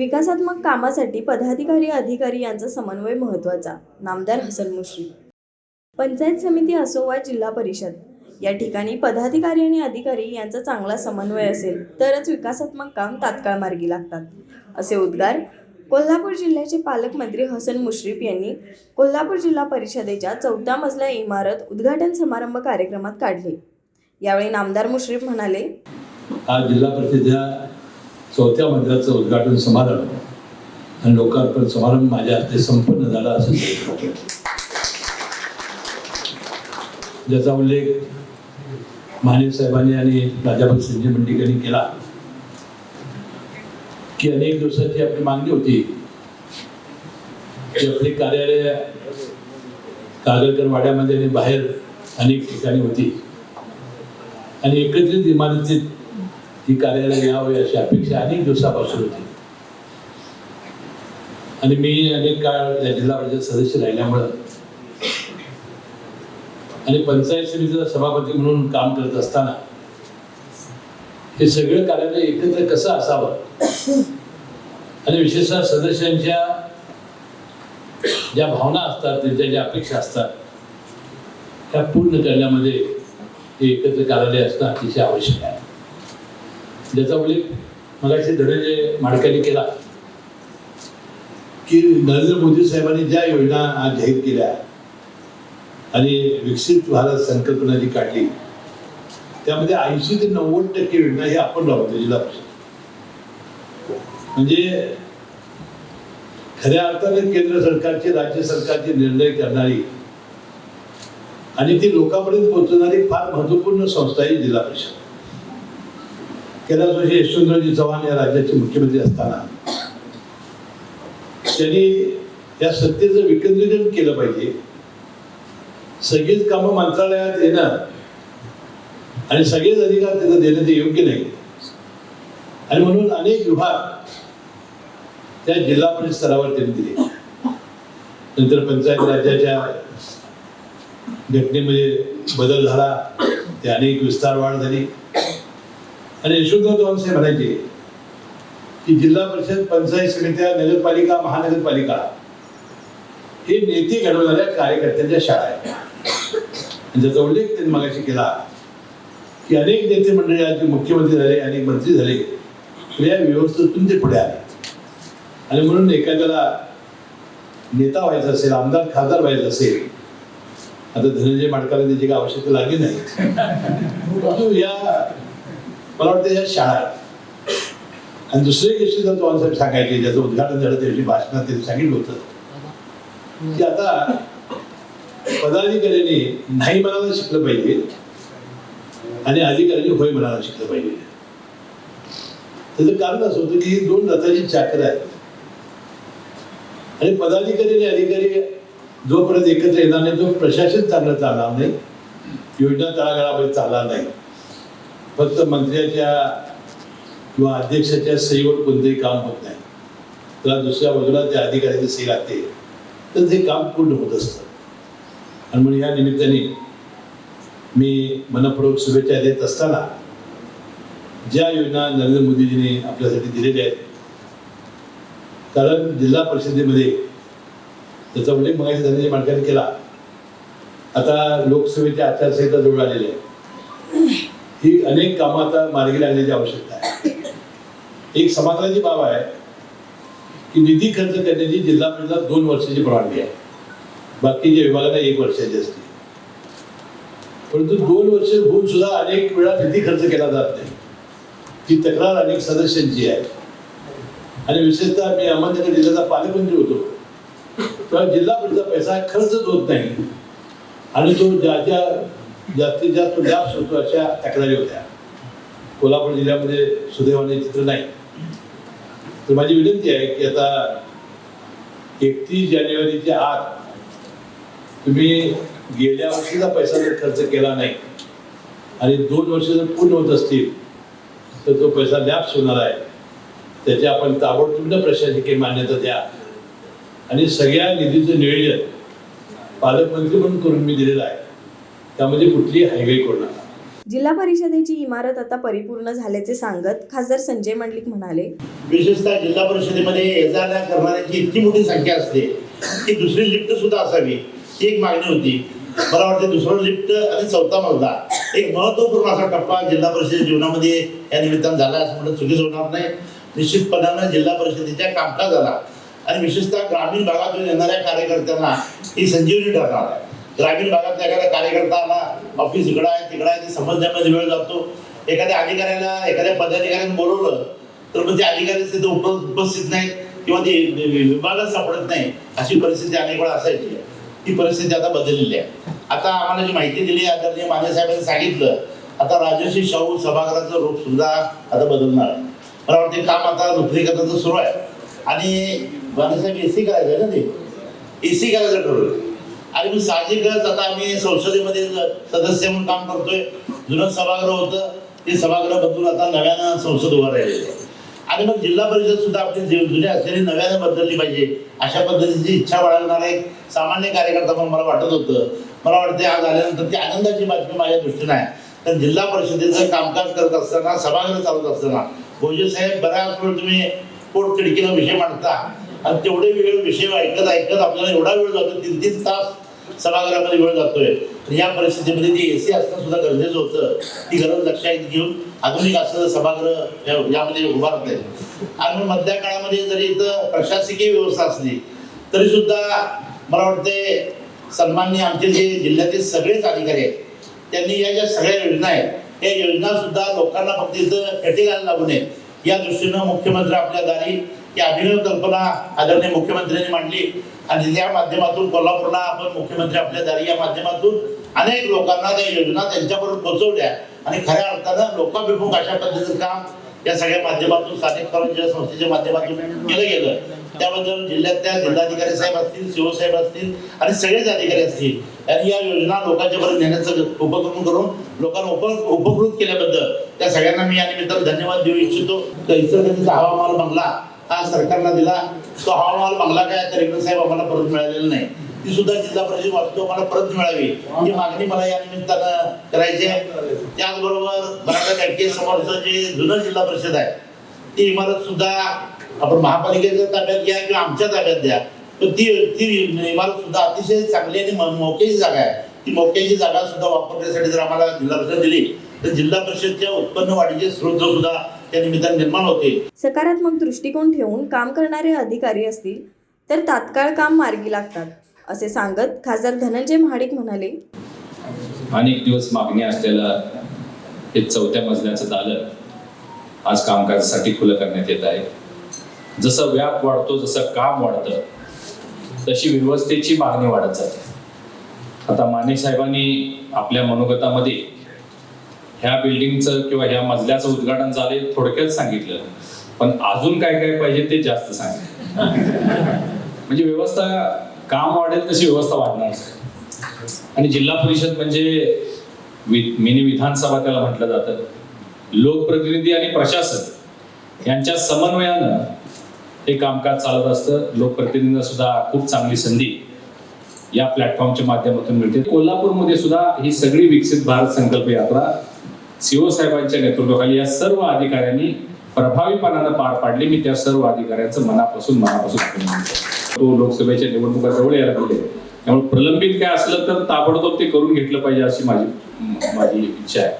विकासात्मक कामासाठी पदाधिकारी अधिकारी यांचा समन्वय महत्त्वाचा नामदार हसन मुश्रीफ. पंचायत समिती असो वा जिल्हा परिषद. या ठिकाणी पदाधिकारी आणि अधिकारी यांचा चांगला समन्वय असेल तरच विकासात्मक काम तात्काळ मार्गी लागतात. असे उद्गार कोल्हापूर जिल्ह्याचे पालकमंत्री हसन मुश्रीफ यांनी कोल्हापूर जिल्हा परिषदेच्या चौथ्या मजल्या इमारत उद्घाटन समारंभ कार्यक्रमात काढले. यावेळी नामदार मुश्रीफ म्हणाले आज जिल्हा परिषदेच्या चौथ्या मंदिराचं उद्घाटन समारंभ. आणि लोकार्पण समारंभ माझ्या हस्ते संपन्न झाला असं ज्याचा उल्लेख माने साहेबांनी आणि राजाभाई संजय मंडिकांनी केला. की अनेक दिवसाची आपली मागणी होती. की आपली कार्यालय कागलकर वाड्यामध्ये आणि बाहेर अनेक ठिकाणी होती. आणि एकत्रित इमारतीत ही कार्यालय यावं अशी अपेक्षा अनेक दिवसापासून होती. आणि मी अनेक काळ या जिल्हा परिषद सदस्य राहिल्यामुळं आणि पंचायत समितीचा सभापती म्हणून काम करत असताना हे सगळं कार्यालय एकत्र कसं असावं? आणि विशेषतः सदस्यांच्या ज्या भावना असतात त्यांच्या ज्या अपेक्षा असतात त्या पूर्ण करण्यामध्ये हे एकत्र कार्यालय असणं अतिशय आवश्यक आहे. ज्याचा उल्लेख मगाशी धनंजय माडकांनी केला. की नरेंद्र मोदी साहेबांनी ज्या योजना आज जाहीर केल्या आणि विकसित भारत संकल्पना जी काढली त्यामध्ये ऐंशी ते नव्वद टक्के योजना ही आपण राबवतो जिल्हा परिषद. म्हणजे खऱ्या अर्थाने केंद्र सरकारचे राज्य सरकारचे निर्णय करणारी आणि ती लोकांपर्यंत पोहोचवणारी फार महत्त्वपूर्ण संस्था आहे जिल्हा परिषद. कैलास जोशी यशवंतरावजी चव्हाण या राज्याचे मुख्यमंत्री असताना त्यांनी या सत्तेचं विकेंद्रीकरण केलं पाहिजे. सगळीच कामं मंत्रालयात येणं आणि सगळेच अधिकार तिथं देणं ते योग्य नाही. आणि म्हणून अनेक विभाग त्या जिल्हा परिषद स्तरावर त्यांनी दिले. नंतर पंचायत राज्याच्या घटनेमध्ये बदल झाला. ते अनेक विस्तार वाढ झाली. आणि यशवंतराव चव्हाण साहेब म्हणायचे की जिल्हा परिषद पंचायत समित्या नगरपालिका महानगरपालिका हे नेते घडवणाऱ्या कार्यकर्त्यांच्या शाळा आहेत. ज्याचा उल्लेख त्यांनी मागाशी केला की अनेक नेते मंडळी आज मुख्यमंत्री झाले अनेक मंत्री झाले या व्यवस्थेतून ते पुढे आले. आणि म्हणून एखाद्याला नेता व्हायचा असेल आमदार खासदार व्हायचं असेल आता धनंजय माडकाला त्याची काही आवश्यकता लागली नाही. या मला वाटतं या शाळा आहेत. आणि दुसरे गोष्टी जर चव्हाण साहेब सांगायचे ज्याचं उद्घाटन झालं त्याविषयी भाषणात त्यांनी सांगितलं होतं. की आता पदाधिकाऱ्यांनी नाही म्हणायला शिकलं पाहिजे आणि अधिकाऱ्यांनी होय म्हणायला शिकलं पाहिजे. त्याचं कारण असं होतं की ही दोन रथाची चाकर आहेत. आणि पदाधिकारी आणि अधिकारी जोपर्यंत एकत्र येणार नाही तो प्रशासन चांगलं चालणार नाही. योजना तळागाळामध्ये चालणार नाही. फक्त मंत्र्याच्या किंवा अध्यक्षाच्या सहीवर कोणतंही काम होत नाही. त्याला दुसऱ्या बाजूला त्या अधिकाऱ्याची सही लागते. तर ते काम पूर्ण होत असतं. आणि म्हणून या निमित्ताने मी मनपूर्वक शुभेच्छा देत असताना ज्या योजना नरेंद्र मोदीजींनी आपल्यासाठी दिलेल्या आहेत कारण जिल्हा परिषदेमध्ये त्याचा उल्लेख मगाशी धनंजय माडकांनी केला. आता लोकसभेच्या आचारसंहिता जवळ आलेली आहे ही अनेक कामं आता मार्गी लागण्याची आवश्यकता आहे. एक समाधानाची बाब आहे की निधी खर्च करण्याची जिल्हा परिषदेला दोन वर्षाची परवानगी आहे. बाकीच्या विभागाला एक वर्षाची असते. परंतु दोन वर्ष होऊन सुद्धा अनेक वेळा निधी खर्च केला जात नाही. ही तक्रार अनेक सदस्यांची आहे. आणि विशेषतः मी अहमदनगर जिल्ह्याचा पालकमंत्री होतो. तेव्हा जिल्हा परिषदेचा पैसा खर्चच होत नाही. आणि तो ज्या ज्या जास्तीत जास्त लॅब्स होतो अशा तक्रारी होत्या. कोल्हापूर जिल्ह्यामध्ये सुदैवाने चित्र नाही. तर माझी विनंती आहे की आता एकतीस जानेवारीच्या आत तुम्ही गेल्या वर्षीचा पैसा जर खर्च केला नाही आणि दोन वर्ष जर पूर्ण होत असतील तर तो पैसा लॅप्स होणार आहे. त्याचे आपण ताबडतोब प्रशासकीय मान्यता द्या. आणि सगळ्या निधीचं नियोजन पालकमंत्री म्हणून करून मी दिलेलं आहे. त्यामध्ये कुठलीही हायवे कोड नका जिल्हा परिषदेची इमारत आता परिपूर्ण झाल्याचे सांगत खासदार संजय मंडलिक म्हणाले विशेषतः जिल्हा परिषदेमध्ये ये जा जा करणाऱ्यांची इतकी मोठी संख्या असते की दुसरी लिफ्ट सुद्धा असावी ही एक मागणी होती. मला वाटते दुसरं लिफ्ट आणि चौथा मजला एक महत्त्वपूर्ण असा टप्पा जिल्हा परिषद जीवनामध्ये या निमित्तानं झाला असं म्हणत चुकीच होणार नाही. निश्चितपणानं जिल्हा परिषदेच्या कामकाजाला आणि विशेषतः ग्रामीण भागातून येणाऱ्या कार्यकर्त्यांना ही संजीवनी ठरणार आहे. ग्रामीण भागातल्या एखाद्या आला ऑफिस इकडं आहे तिकडं आहे ते समजण्यामध्ये वेळ जातो. एखाद्या अधिकाऱ्याला एखाद्या पदाधिकाऱ्याने बोलवलं तर मग ते अधिकारी तिथे उपस्थित नाहीत किंवा ते विभागच सापडत नाही अशी परिस्थिती अनेक वेळा असायची. ती परिस्थिती आता बदललेली आहे. आता आम्हाला जी माहिती दिली आदरणीय माने साहेबांनी सांगितलं आता राजर्षी शाहू सभागृहाचं रूप सुद्धा आता बदलणार आहे. मला वाटते काम आता नूतनीकरणाचं सुरू आहे. आणि माने साहेब एसी करायचं ना ते? एसी करायचं ठरवलं. आणि मग साहजिकच आता आम्ही संसदेमध्ये सदस्य म्हणून काम करतोय. जुनं सभागृह होतं. ते सभागृह बदलून आता नव्यानं संसद उभा राहिलेली आहे. आणि मग जिल्हा परिषद सुद्धा आपली जे जुने असलेली नव्यानं बदलली पाहिजे. अशा पद्धतीची इच्छा बाळगणारा एक सामान्य कार्यकर्ता म्हणून मला वाटत होतं. मला वाटते आज आल्यानंतर ती आनंदाची बातमी माझ्या दृष्टीने आहे. तर जिल्हा परिषदेचं कामकाज करत असताना सभागृह चालत असताना भोजे साहेब बऱ्याच वेळ तुम्ही पोटखिडकीनं विषय मांडता. आणि तेवढे वेळ विषय ऐकत ऐकत आपल्याला एवढा वेळ जातो तीन तीन तास सभागृहामध्ये वेळ जातोय. या परिस्थितीमध्ये ती एसी असणं सुद्धा गरजेचं होतं ती गरज लक्षात घेऊन आधुनिक असं सभागृह यामध्ये उभारत आहे आणि मधल्या काळामध्ये जरी इथं प्रशासकीय व्यवस्था असली तरी सुद्धा मला वाटते सन्माननीय आमचे जे जिल्ह्यातील सगळेच अधिकारी आहेत त्यांनी या ज्या सगळ्या योजना आहेत या योजना सुद्धा लोकांना फक्त इथं पेटीला लागू नये. या दृष्टीनं मुख्यमंत्री आपल्या दारी ही अभिनव कल्पना आदरणीय मुख्यमंत्र्यांनी मांडली. आणि या माध्यमातून कोल्हापूरला आपण मुख्यमंत्री आपल्या दारी या माध्यमातून अनेक लोकांना त्या योजना त्यांच्यापर्यंत पोहोचवल्या. आणि खऱ्या अर्थानं लोकाभिमुख अशा पद्धतीचं काम या सगळ्या माध्यमातून स्थानिक स्वराज्य संस्थेच्या माध्यमातून केलं गेलं. त्याबद्दल जिल्ह्यातल्या जिल्हाधिकारी साहेब असतील सीओ साहेब असतील आणि सगळेच अधिकारी असतील यांनी या योजना लोकांच्या पर्यंत नेण्याचं उपक्रम करून लोकांना उप उपकृत केल्याबद्दल त्या सगळ्यांना मी या निमित्तानं धन्यवाद देऊ इच्छितो. तर इतर हवामान बंगला. हा सरकारला दिला. तो हवामान बंगला काय तर साहेब आम्हाला परत मिळालेला नाही. ती सुद्धा जिल्हा परिषद वाचतो मला परत मिळावी. ही मागणी मला या निमित्तानं करायची आहे. त्याचबरोबर मराठा बँके समोरचं जे जुनं जिल्हा परिषद आहे ती इमारत सुद्धा आपण महापालिकेच्या ताब्यात घ्या किंवा आमच्या ताब्यात द्या. तर ती ती इमारत सुद्धा अतिशय चांगली आणि म- मोक्याची जागा आहे. ती मोक्याची जागा सुद्धा वापरण्यासाठी जर आम्हाला जिल्हा परिषद दिली तर जिल्हा परिषदच्या उत्पन्न वाढीचे स्रोत सुद्धा त्या निमित्ताने निर्माण होतील. सकारात्मक दृष्टिकोन ठेवून काम करणारे अधिकारी असतील तर तात्काळ काम मार्गी लागतात असे सांगत खासदार धनंजय महाडिक म्हणाले. अनेक दिवस मागणी असलेलं हे चौथ्या मजल्याचं दालन आज कामकाजासाठी खुलं करण्यात येत आहे. जसं व्याप वाढतो जसं काम वाढतं तशी व्यवस्थेची मागणी वाढत जाते. आता माने साहेबांनी आपल्या मनोगतामध्ये ह्या बिल्डिंगचं किंवा ह्या मजल्याचं उद्घाटन झाले थोडक्यात सांगितलं. पण अजून काय काय पाहिजे ते जास्त सांगितलं म्हणजे व्यवस्था काम वाढेल तशी व्यवस्था वाढणार. आणि जिल्हा परिषद म्हणजे वि- मिनी विधानसभा त्याला म्हटलं जातं. लोकप्रतिनिधी आणि प्रशासन यांच्या समन्वयानं हे कामकाज चालत असतं. लोकप्रतिनिधींना सुद्धा खूप चांगली संधी या प्लॅटफॉर्मच्या माध्यमातून मिळते. कोल्हापूरमध्ये सुद्धा ही सगळी विकसित भारत संकल्प यात्रा सीओ साहेबांच्या नेतृत्वाखाली या सर्व अधिकाऱ्यांनी प्रभावीपणानं पार पाडले. मी त्या सर्व अधिकाऱ्यांचं मनापासून मनापासून अभिनंदन तो लोकसभेच्या निवडणुका जवळ यायला गेले त्यामुळे प्रलंबित काय असलं तर ताबडतोब ते करून घेतलं पाहिजे अशी माझी माझी इच्छा आहे.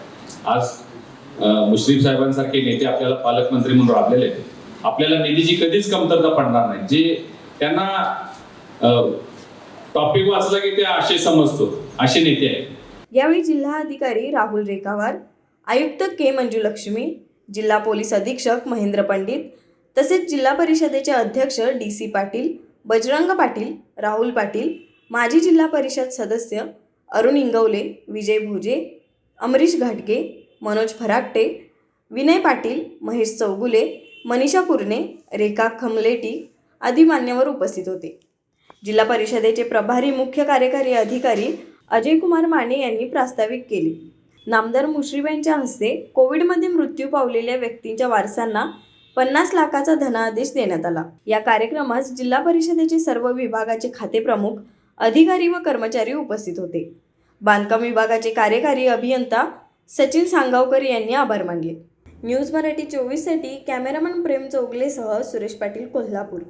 आज मुश्रीफ साहेबांसारखे नेते आपल्याला पालकमंत्री म्हणून राबलेले आहेत. आपल्याला निधीची कधीच कमतरता पडणार नाही. जे त्यांना टॉपिक वाचला की ते आशय समजतो असे नेते आहेत. यावेळी जिल्हा अधिकारी राहुल रेखावार आयुक्त के मंजुलक्ष्मी जिल्हा पोलीस अधीक्षक महेंद्र पंडित तसेच जिल्हा परिषदेचे अध्यक्ष डी सी पाटील बजरंग पाटील राहुल पाटील माजी जिल्हा परिषद सदस्य अरुण इंगवले विजय भोजे अमरीश घाटगे मनोज फराकटे विनय पाटील महेश चौगुले मनीषा कुरणे रेखा खमलेटी आदी मान्यवर उपस्थित होते. जिल्हा परिषदेचे प्रभारी मुख्य कार्यकारी अधिकारी अजय कुमार माने यांनी प्रास्ताविक केली. नामदार मुश्रीबाईंच्या हस्ते कोविडमध्ये मृत्यू पावलेल्या व्यक्तींच्या वारसांना पन्नास लाखाचा धनादेश देण्यात आला. या कार्यक्रमास जिल्हा परिषदेचे सर्व विभागाचे खाते प्रमुख अधिकारी व कर्मचारी उपस्थित होते. बांधकाम विभागाचे कार्यकारी अभियंता सचिन सांगावकर यांनी आभार मानले. न्यूज मराठी चोवीससाठी कॅमेरामन प्रेम चौगलेसह सुरेश पाटील कोल्हापूर.